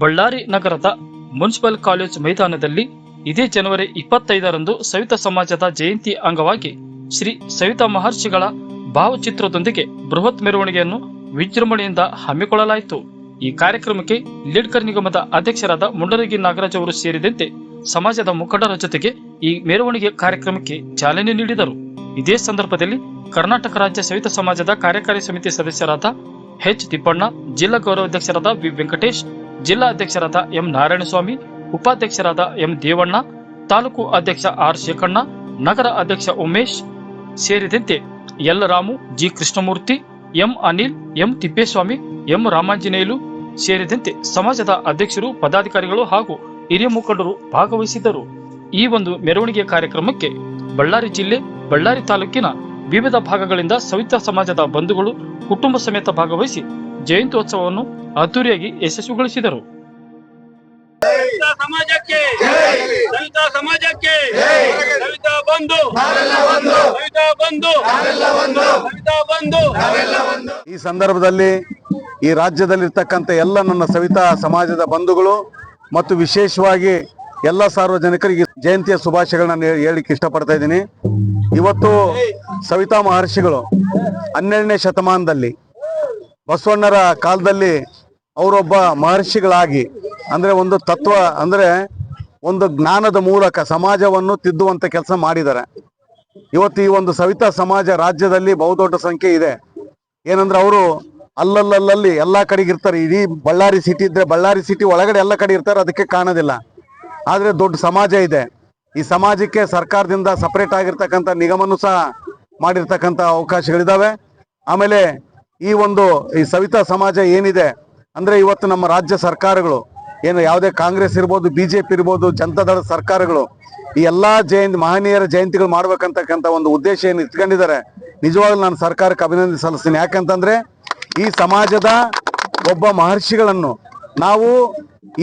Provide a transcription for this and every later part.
ಬಳ್ಳಾರಿ ನಗರದ municipal college ಮೈದಾನದಲ್ಲಿ ಇದೇ ಜನವರಿ ಇಪ್ಪತ್ತೈದರಂದು ಸವಿತಾ ಸಮಾಜದ ಜಯಂತಿ ಅಂಗವಾಗಿ ಶ್ರೀ ಸವಿತಾ ಮಹರ್ಷಿಗಳ ಭಾವಚಿತ್ರದೊಂದಿಗೆ ಬೃಹತ್ ಮೆರವಣಿಗೆಯನ್ನು ವಿಜೃಂಭಣೆಯಿಂದ ಹಮ್ಮಿಕೊಳ್ಳಲಾಯಿತು. ಈ ಕಾರ್ಯಕ್ರಮಕ್ಕೆ ಲೀಡ್ಕರ್ ನಿಗಮದ ಅಧ್ಯಕ್ಷರಾದ ಮುಂಡರಗಿ ನಾಗರಾಜ್ ಅವರು ಸೇರಿದಂತೆ ಸಮಾಜದ ಮುಖಂಡರ ಜೊತೆಗೆ ಈ ಮೆರವಣಿಗೆ ಕಾರ್ಯಕ್ರಮಕ್ಕೆ ಚಾಲನೆ ನೀಡಿದರು. ಇದೇ ಸಂದರ್ಭದಲ್ಲಿ ಕರ್ನಾಟಕ ರಾಜ್ಯ ಸವಿತ ಸಮಾಜದ ಕಾರ್ಯಕಾರಿ ಸಮಿತಿ ಸದಸ್ಯರಾದ ಎಚ್ ತಿಪ್ಪಣ್ಣ, ಜಿಲ್ಲಾ ಗೌರವಾಧ್ಯಕ್ಷರಾದ ವಿ ವೆಂಕಟೇಶ್ ಜಿಲ್ಲಾ ಅಧ್ಯಕ್ಷರಾದ ಎಂ ನಾರಾಯಣಸ್ವಾಮಿ, ಉಪಾಧ್ಯಕ್ಷರಾದ ಎಂ ದೇವಣ್ಣ, ತಾಲೂಕು ಅಧ್ಯಕ್ಷ ಆರ್ ಶೇಖಣ್ಣ, ನಗರ ಅಧ್ಯಕ್ಷ ಉಮೇಶ್ ಸೇರಿದಂತೆ L Ramu, G Krishnamurthy, M Anil, M Thippeswamy, M Ramanjaneyulu ಸೇರಿದಂತೆ ಸಮಾಜದ ಅಧ್ಯಕ್ಷರು, ಪದಾಧಿಕಾರಿಗಳು ಹಾಗೂ ಹಿರಿಯ ಮುಖಂಡರು ಭಾಗವಹಿಸಿದ್ದರು. ಈ ಒಂದು ಮೆರವಣಿಗೆ ಕಾರ್ಯಕ್ರಮಕ್ಕೆ ಬಳ್ಳಾರಿ ಜಿಲ್ಲೆ, ಬಳ್ಳಾರಿ ತಾಲೂಕಿನ ವಿವಿಧ ಭಾಗಗಳಿಂದ ಸವಿತಾ ಸಮಾಜದ ಬಂಧುಗಳು ಕುಟುಂಬ ಸಮೇತ ಭಾಗವಹಿಸಿ ಜಯಂತ್ಯೋತ್ಸವವನ್ನು ಅದ್ದೂರಿಯಾಗಿ ಯಶಸ್ವಿಗೊಳಿಸಿದರು ಗಳಿಸಿದರು ಸಮಾಜಕ್ಕೆ ಬಂಧು ಬಂಧು ಬಂಧು. ಈ ಸಂದರ್ಭದಲ್ಲಿ ಈ ರಾಜ್ಯದಲ್ಲಿರ್ತಕ್ಕಂಥ ಎಲ್ಲ ನನ್ನ ಸವಿತಾ ಸಮಾಜದ ಬಂಧುಗಳು ಮತ್ತು ವಿಶೇಷವಾಗಿ ಎಲ್ಲ ಸಾರ್ವಜನಿಕರಿಗೆ ಜಯಂತಿಯ ಶುಭಾಶಯಗಳನ್ನ ಹೇಳಿಕ್ಕೆ ಇಷ್ಟಪಡ್ತಾ ಇದ್ದೀನಿ. ಇವತ್ತು ಸವಿತಾ ಮಹರ್ಷಿಗಳು ಹನ್ನೆರಡನೇ ಶತಮಾನದಲ್ಲಿ ಬಸವಣ್ಣರ ಕಾಲದಲ್ಲಿ ಅವರೊಬ್ಬ ಮಹರ್ಷಿಗಳಾಗಿ, ಅಂದ್ರೆ ಒಂದು ತತ್ವ, ಅಂದ್ರೆ ಒಂದು ಜ್ಞಾನದ ಮೂಲಕ ಸಮಾಜವನ್ನು ತಿದ್ದುವಂಥ ಕೆಲಸ ಮಾಡಿದ್ದಾರೆ. ಇವತ್ತು ಈ ಒಂದು ಸವಿತಾ ಸಮಾಜ ರಾಜ್ಯದಲ್ಲಿ ಬಹುದೊಡ್ಡ ಸಂಖ್ಯೆ ಇದೆ. ಏನಂದ್ರೆ ಅವರು ಅಲ್ಲಲ್ಲಲ್ಲಿ ಎಲ್ಲಾ ಕಡೆಗೆ ಇರ್ತಾರೆ. ಇಡೀ ಬಳ್ಳಾರಿ ಸಿಟಿ ಇದ್ರೆ ಬಳ್ಳಾರಿ ಸಿಟಿ ಒಳಗಡೆ ಎಲ್ಲ ಕಡೆ ಇರ್ತಾರೆ, ಅದಕ್ಕೆ ಕಾಣೋದಿಲ್ಲ. ಆದ್ರೆ ದೊಡ್ಡ ಸಮಾಜ ಇದೆ. ಈ ಸಮಾಜಕ್ಕೆ ಸರ್ಕಾರದಿಂದ ಸಪ್ರೇಟ್ ಆಗಿರ್ತಕ್ಕಂಥ ನಿಗಮನು ಸಹ ಮಾಡಿರ್ತಕ್ಕಂಥ ಅವಕಾಶಗಳಿದ್ದಾವೆ ಆಮೇಲೆ ಈ ಒಂದು ಈ ಸವಿತಾ ಸಮಾಜ ಏನಿದೆ ಅಂದ್ರೆ ಇವತ್ತು ನಮ್ಮ ರಾಜ್ಯ ಸರ್ಕಾರಗಳು, ಏನು ಯಾವುದೇ ಕಾಂಗ್ರೆಸ್ ಇರ್ಬೋದು, ಬಿಜೆಪಿ ಇರ್ಬೋದು ಜನತಾದಳ ಸರ್ಕಾರಗಳು, ಈ ಎಲ್ಲಾ ಜಯಂತಿ, ಮಹನೀಯರ ಜಯಂತಿಗಳು ಮಾಡ್ಬೇಕಂತಕ್ಕಂಥ ಒಂದು ಉದ್ದೇಶ ಏನು ಇಟ್ಕೊಂಡಿದ್ದಾರೆ, ನಿಜವಾಗ್ಲೂ ನಾನು ಸರ್ಕಾರಕ್ಕೆ ಅಭಿನಂದನೆ ಸಲ್ಲಿಸ್ತೀನಿ. ಯಾಕಂತಂದ್ರೆ ಈ ಸಮಾಜದ ಒಬ್ಬ ಮಹರ್ಷಿಗಳನ್ನು ನಾವು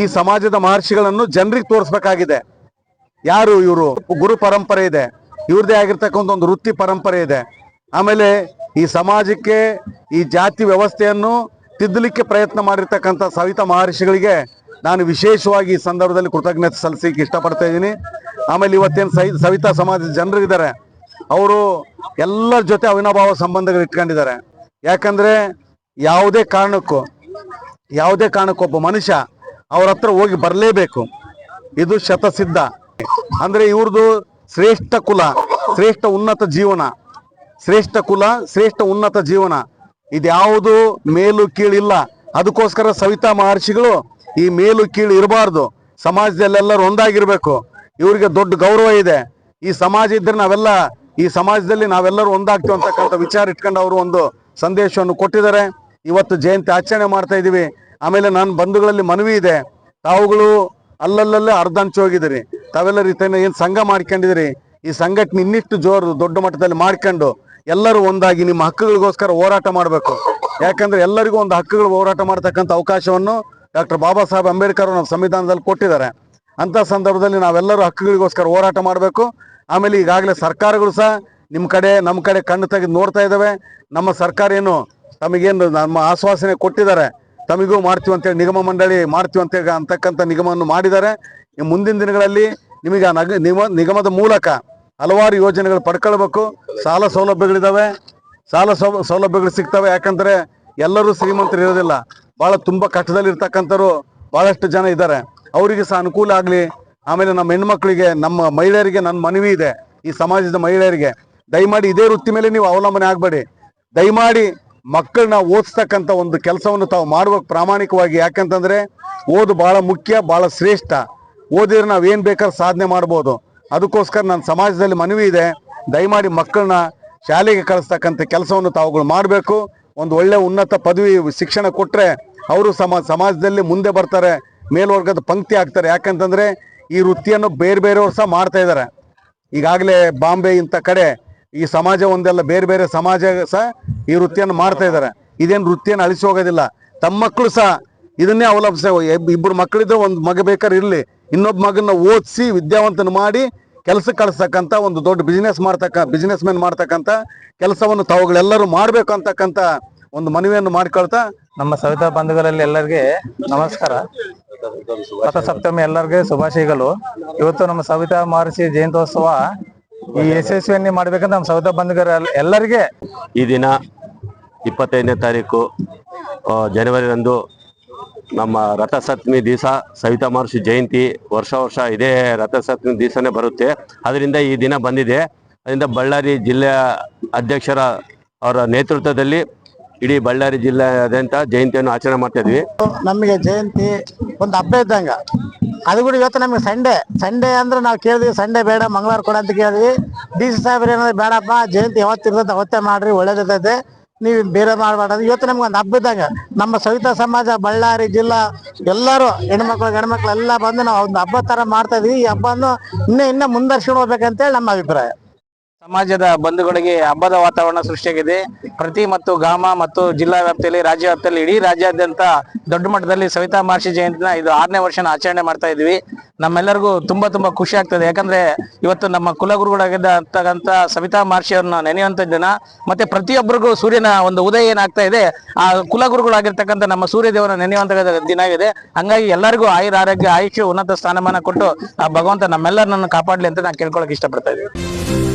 ಈ ಸಮಾಜದ ಮಹರ್ಷಿಗಳನ್ನು ಜನರಿಗೆ ತೋರಿಸ್ಬೇಕಾಗಿದೆ. ಯಾರು ಇವರು? ಗುರು ಪರಂಪರೆ ಇದೆ. ಇವ್ರದೇ ಆಗಿರ್ತಕ್ಕಂಥ ಒಂದು ವೃತ್ತಿ ಪರಂಪರೆ ಇದೆ. ಆಮೇಲೆ ಈ ಸಮಾಜಕ್ಕೆ ಈ ಜಾತಿ ವ್ಯವಸ್ಥೆಯನ್ನು ತಿದ್ದಲಿಕ್ಕೆ ಪ್ರಯತ್ನ ಮಾಡಿರ್ತಕ್ಕಂಥ ಸವಿತಾ ಮಹರ್ಷಿಗಳಿಗೆ ನಾನು ವಿಶೇಷವಾಗಿ ಈ ಸಂದರ್ಭದಲ್ಲಿ ಕೃತಜ್ಞತೆ ಸಲ್ಲಿಸಿಕ್ಕೆ ಇಷ್ಟಪಡ್ತಾ ಇದ್ದೀನಿ. ಆಮೇಲೆ ಇವತ್ತೇನು ಸೈ, ಸವಿತಾ ಸಮಾಜದ ಜನರಿದ್ದಾರೆ, ಅವರು ಎಲ್ಲರ ಜೊತೆ ಅವಿನಾಭಾವ ಸಂಬಂಧಗಳು ಇಟ್ಕೊಂಡಿದ್ದಾರೆ. ಯಾಕಂದ್ರೆ ಯಾವುದೇ ಕಾರಣಕ್ಕೂ ಯಾವುದೇ ಕಾರಣಕ್ಕೂ ಒಬ್ಬ ಮನುಷ್ಯ ಅವ್ರ ಹತ್ರ ಹೋಗಿ ಬರಲೇಬೇಕು. ಇದು ಶತಸಿದ್ಧ. ಅಂದ್ರೆ ಇವ್ರದ್ದು ಶ್ರೇಷ್ಠ ಕುಲ, ಶ್ರೇಷ್ಠ ಉನ್ನತ ಜೀವನ. ಶ್ರೇಷ್ಠ ಕುಲ, ಶ್ರೇಷ್ಠ ಉನ್ನತ ಜೀವನ. ಇದ್ಯಾವುದು ಮೇಲು ಕೀಳಿಲ್ಲ. ಅದಕ್ಕೋಸ್ಕರ ಸವಿತಾ ಮಹರ್ಷಿಗಳು ಈ ಮೇಲು ಕೀಳು ಇರಬಾರ್ದು. ಸಮಾಜದಲ್ಲೆಲ್ಲರೂ ಒಂದಾಗಿರ್ಬೇಕು. ಇವರಿಗೆ ದೊಡ್ಡ ಗೌರವ ಇದೆ. ಈ ಸಮಾಜ ಇದ್ರೆ ನಾವೆಲ್ಲ ಈ ಸಮಾಜದಲ್ಲಿ ನಾವೆಲ್ಲರೂ ಒಂದಾಗ್ತೀವಿ ಅಂತಕ್ಕಂಥ ವಿಚಾರ ಇಟ್ಕೊಂಡು ಅವರು ಒಂದು ಸಂದೇಶವನ್ನು ಕೊಟ್ಟಿದ್ದಾರೆ. ಇವತ್ತು ಜಯಂತಿ ಆಚರಣೆ ಮಾಡ್ತಾ ಇದ್ದೀವಿ. ಆಮೇಲೆ ನನ್ನ ಬಂಧುಗಳಲ್ಲಿ ಮನವಿ ಇದೆ. ತಾವುಗಳು ಅಲ್ಲಲ್ಲಲ್ಲೇ ಅರ್ಧಂಚು ಹೋಗಿದ್ದೀರಿ. ತಾವೆಲ್ಲ ರೀತಿಯ ಏನು ಸಂಘ ಮಾಡ್ಕೊಂಡಿದ್ದೀರಿ? ಈ ಸಂಘಟನೆ ಇನ್ನಿಷ್ಟು ಜೋರು ದೊಡ್ಡ ಮಟ್ಟದಲ್ಲಿ ಮಾಡ್ಕೊಂಡು ಎಲ್ಲರೂ ಒಂದಾಗಿ ನಿಮ್ಮ ಹಕ್ಕುಗಳಿಗೋಸ್ಕರ ಹೋರಾಟ ಮಾಡಬೇಕು. ಯಾಕಂದ್ರೆ ಎಲ್ಲರಿಗೂ ಒಂದು ಹಕ್ಕುಗಳು ಹೋರಾಟ ಮಾಡ್ತಕ್ಕಂಥ ಅವಕಾಶವನ್ನು ಡಾಕ್ಟರ್ ಬಾಬಾ ಸಾಹೇಬ್ ಅಂಬೇಡ್ಕರ್ ನಮ್ಮ ಸಂವಿಧಾನದಲ್ಲಿ ಕೊಟ್ಟಿದ್ದಾರೆ. ಅಂತ ಸಂದರ್ಭದಲ್ಲಿ ನಾವೆಲ್ಲರೂ ಹಕ್ಕುಗಳಿಗೋಸ್ಕರ ಹೋರಾಟ ಮಾಡಬೇಕು. ಆಮೇಲೆ ಈಗಾಗಲೇ ಸರ್ಕಾರಗಳು ಸಹ ನಿಮ್ಮ ಕಡೆ, ನಮ್ಮ ಕಡೆ ಕಣ್ಣು ತೆಗೆದು ನೋಡ್ತಾ ಇದ್ದಾವೆ. ನಮ್ಮ ಸರ್ಕಾರ ಏನು ತಮಗೇನು ನಮ್ಮ ಆಶ್ವಾಸನೆ ಕೊಟ್ಟಿದ್ದಾರೆ. ತಮಗೂ ಮಾಡ್ತೀವಿ ಅಂತೇಳಿ ನಿಗಮ ಮಂಡಳಿ ಮಾಡ್ತೀವಿ ಅಂತೇಳಿ ಅಂತಕ್ಕಂಥ ನಿಗಮವನ್ನು ಮಾಡಿದ್ದಾರೆ. ಮುಂದಿನ ದಿನಗಳಲ್ಲಿ ನಿಮಗೆ ಆ ನಗ ನಿಗಮ ನಿಗಮದ ಮೂಲಕ ಹಲವಾರು ಯೋಜನೆಗಳು ಪಡ್ಕೊಳ್ಬೇಕು. ಸಾಲ ಸೌಲಭ್ಯಗಳಿದ್ದಾವೆ ಸಾಲ ಸೌಲಭ್ಯಗಳು ಸಿಗ್ತವೆ. ಯಾಕಂದ್ರೆ ಎಲ್ಲರೂ ಶ್ರೀಮಂತರು ಇರೋದಿಲ್ಲ. ಬಹಳ ತುಂಬಾ ಕಷ್ಟದಲ್ಲಿ ಇರ್ತಕ್ಕಂಥವ್ರು ಬಹಳಷ್ಟು ಜನ ಇದ್ದಾರೆ. ಅವರಿಗೆ ಸಹ ಅನುಕೂಲ ಆಗಲಿ. ಆಮೇಲೆ ನಮ್ಮ ಹೆಣ್ಮಕ್ಳಿಗೆ, ನಮ್ಮ ಮಹಿಳೆಯರಿಗೆ ನನ್ನ ಮನವಿ ಇದೆ. ಈ ಸಮಾಜದ ಮಹಿಳೆಯರಿಗೆ. ದಯಮಾಡಿ ಇದೇ ವೃತ್ತಿ ಮೇಲೆ ನೀವು ಅವಲಂಬನೆ ಆಗಬೇಡಿ. ದಯಮಾಡಿ ಮಕ್ಕಳನ್ನ ಓದಿಸ್ತಕ್ಕಂಥ ಒಂದು ಕೆಲಸವನ್ನು ತಾವು ಮಾಡ್ಬೇಕು ಪ್ರಾಮಾಣಿಕವಾಗಿ. ಯಾಕಂತಂದ್ರೆ ಓದು ಬಹಳ ಮುಖ್ಯ, ಬಹಳ ಶ್ರೇಷ್ಠ. ಓದಿದ್ರೆ ಏನು ಬೇಕಾದ್ರೆ ಸಾಧನೆ ಮಾಡ್ಬೋದು. ಅದಕ್ಕೋಸ್ಕರ ನನ್ನ ಸಮಾಜದಲ್ಲಿ ಮನವಿ ಇದೆ. ದಯಮಾಡಿ ಮಕ್ಕಳನ್ನ ಶಾಲೆಗೆ ಕಳಿಸ್ತಕ್ಕಂಥ ಕೆಲಸವನ್ನು ತಾವುಗಳು ಮಾಡಬೇಕು. ಒಂದು ಒಳ್ಳೆ ಉನ್ನತ ಪದವಿ ಶಿಕ್ಷಣ ಕೊಟ್ಟರೆ ಅವರು ಸಮ ಸಮಾಜದಲ್ಲಿ ಮುಂದೆ ಬರ್ತಾರೆ, ಮೇಲ್ವರ್ಗದ ಪಂಕ್ತಿ ಆಗ್ತಾರೆ. ಯಾಕಂತಂದ್ರೆ ಈ ವೃತ್ತಿಯನ್ನು ಬೇರೆ ಬೇರೆಯವರು ಸಹ ಮಾಡ್ತಾ ಇದ್ದಾರೆ. ಈಗಾಗಲೇ ಬಾಂಬೆ ಇಂಥ ಕಡೆ ಈ ಸಮಾಜ ಒಂದೆಲ್ಲ, ಬೇರೆ ಬೇರೆ ಸಮಾಜ ಸಹ ಈ ವೃತ್ತಿಯನ್ನು ಮಾಡ್ತಾ ಇದ್ದಾರೆ. ಇದೇನು ವೃತ್ತಿಯನ್ನು ಅಳಿಸಿ ಹೋಗೋದಿಲ್ಲ. ತಮ್ಮ ಮಕ್ಕಳು ಸಹ ಇದನ್ನೇ ಅವಲಂಬಿಸ ಇಬ್ಬರು ಮಕ್ಕಳಿದ್ರೆ ಒಂದು ಮಗ ಬೇಕಾದ್ರೆ ಇರಲಿ. ಇನ್ನೊಬ್ಬ ಮಗನ ಓದಿಸಿ ವಿದ್ಯಾವಂತನ ಮಾಡಿ ಕೆಲಸ ಕಳಿಸ್ತಕ್ಕಂಥ ಒಂದು ದೊಡ್ಡ ಬಿಸ್ನೆಸ್ ಮಾಡ್ತಕ್ಕ ಬಿಸ್ನೆಸ್ ಮ್ಯಾನ್ ಮಾಡ್ತಕ್ಕಂಥ ಕೆಲಸವನ್ನು ತಾವುಗಳೆಲ್ಲರೂ ಮಾಡಬೇಕು ಅಂತಕ್ಕಂಥ ಒಂದು ಮನವಿಯನ್ನು ಮಾಡ್ಕೊಳ್ತಾ ನಮ್ಮ ಸವಿತಾ ಬಂಧುಗಳಲ್ಲಿ ಎಲ್ಲರಿಗೆ ನಮಸ್ಕಾರ. ರಥಸಪ್ತಮಿ ಎಲ್ಲರಿಗೆ ಶುಭಾಶಯಗಳು. ಇವತ್ತು ನಮ್ಮ ಸವಿತಾ ಮಹರ್ಷಿ ಜಯಂತ್ಯೋತ್ಸವ ಈ ಯಶಸ್ವಿಯನ್ನೇ ಮಾಡ್ಬೇಕಂತ ನಮ್ಮ ಸವಿತಾ ಬಂಧುಗರ ಎಲ್ಲರಿಗೆ ಈ ದಿನ ಇಪ್ಪತ್ತೈದನೇ ತಾರೀಕು ಜನವರಿ ಜನವರಿರಂದು ನಮ್ಮ ರಥಸಪ್ತಮಿ ದಿವಸ ಸವಿತಾ ಮಹರ್ಷಿ ಜಯಂತಿ ವರ್ಷ ವರ್ಷ ಇದೇ ರಥಸಪ್ತಮಿ ದಿವಸನೇ ಬರುತ್ತೆ. ಅದರಿಂದ ಈ ದಿನ ಬಂದಿದೆ. ಅದರಿಂದ ಬಳ್ಳಾರಿ ಜಿಲ್ಲೆಯ ಅಧ್ಯಕ್ಷರ ಅವರ ನೇತೃತ್ವದಲ್ಲಿ ಇಡೀ ಬಳ್ಳಾರಿ ಜಿಲ್ಲೆಯಾದ್ಯಂತ ಜಯಂತಿಯನ್ನು ಆಚರಣೆ ಮಾಡ್ತಾ ಇದ್ವಿ. ನಮಗೆ ಜಯಂತಿ ಒಂದು ಹಬ್ಬ ಇದ್ದಂಗ. ಅದು ಕೂಡ ಇವತ್ತು ನಮಗೆ ಸಂಡೇ. ಸಂಡೇ ಅಂದ್ರೆ ನಾವು ಕೇಳಿದ್ವಿ, ಸಂಡೇ ಬೇಡ, ಮಂಗಳವಾರ ಕೊಡ ಅಂತ ಕೇಳಿದ್ವಿ. ಡಿ ಸಿ ಸಾಹೇಬ್ರು ಏನಾದ್ರು ಬೇಡಪ್ಪ, ಜಯಂತಿ ಯಾವತ್ತಿರ್ತದೆ ಅವತ್ತೇ ಮಾಡ್ರಿ ಒಳ್ಳೇದಿರ್ತೈತೆ ನೀವು ಬೇರೆ ಮಾಡಬೇಡ ಇವತ್ತು ನಮ್ಗೆ ಒಂದು ಹಬ್ಬ ನಮ್ಮ ಸವಿತಾ ಸಮಾಜ, ಬಳ್ಳಾರಿ ಜಿಲ್ಲಾ ಎಲ್ಲರೂ ಹೆಣ್ಮಕ್ಳು, ಗಂಡ್ಮಕ್ಳು ಎಲ್ಲ ಬಂದು ನಾವು ಒಂದು ಹಬ್ಬ ತರ ಮಾಡ್ತಾ ಇದೀವಿ. ಈ ಹಬ್ಬವನ್ನು ಇನ್ನೂ ಇನ್ನೂ ಮುಂದರ್ಸ್ಕೊಂಡು ಹೋಗ್ಬೇಕಂತೇಳಿ ನಮ್ಮ ಅಭಿಪ್ರಾಯ. ಸಮಾಜದ ಬಂಧುಗಳಿಗೆ ಹಬ್ಬದ ವಾತಾವರಣ ಸೃಷ್ಟಿಯಾಗಿದೆ. ಪ್ರತಿ ಮತ್ತು ಗ್ರಾಮ ಮತ್ತು ಜಿಲ್ಲಾ ವ್ಯಾಪ್ತಿಯಲ್ಲಿ, ರಾಜ್ಯ ವ್ಯಾಪ್ತಿಯಲ್ಲಿ ಇಡೀ ರಾಜ್ಯಾದ್ಯಂತ ದೊಡ್ಡ ಮಟ್ಟದಲ್ಲಿ ಸವಿತಾ ಮಹರ್ಷಿ ಜಯಂತಿನ ಇದು ಆರನೇ ವರ್ಷನ ಆಚರಣೆ ಮಾಡ್ತಾ ಇದ್ವಿ ನಮ್ಮೆಲ್ಲರಿಗೂ ತುಂಬಾ ತುಂಬಾ ಖುಷಿ ಆಗ್ತದೆ. ಯಾಕಂದ್ರೆ ಇವತ್ತು ನಮ್ಮ ಕುಲಗುರುಗಳಾಗಿದ್ದಂತ ಸವಿತಾ ಮಹರ್ಷಿ ಅವ್ರನ್ನ ನೆನೆಯುವಂತ ದಿನ. ಮತ್ತೆ ಪ್ರತಿಯೊಬ್ಬರಿಗೂ ಸೂರ್ಯನ ಒಂದು ಉದಯ ಏನಾಗ್ತಾ ಇದೆ, ಆ ಕುಲಗುರುಗಳಾಗಿರ್ತಕ್ಕಂಥ ನಮ್ಮ ಸೂರ್ಯ ದೇವರ ನೆನೆಯುವಂತ ದಿನ ಆಗಿದೆ. ಹಂಗಾಗಿ ಎಲ್ಲರಿಗೂ ಆಯುರ್ ಆರೋಗ್ಯ, ಆಯುಷ್ಯ ಉನ್ನತ ಸ್ಥಾನಮಾನ ಕೊಟ್ಟು ಆ ಭಗವಂತ ನಮ್ಮೆಲ್ಲರನ್ನ ಕಾಪಾಡ್ಲಿ ಅಂತ ನಾನು ಕೇಳ್ಕೊಳಕ್ ಇಷ್ಟಪಡ್ತಾ ಇದ್ದೀನಿ.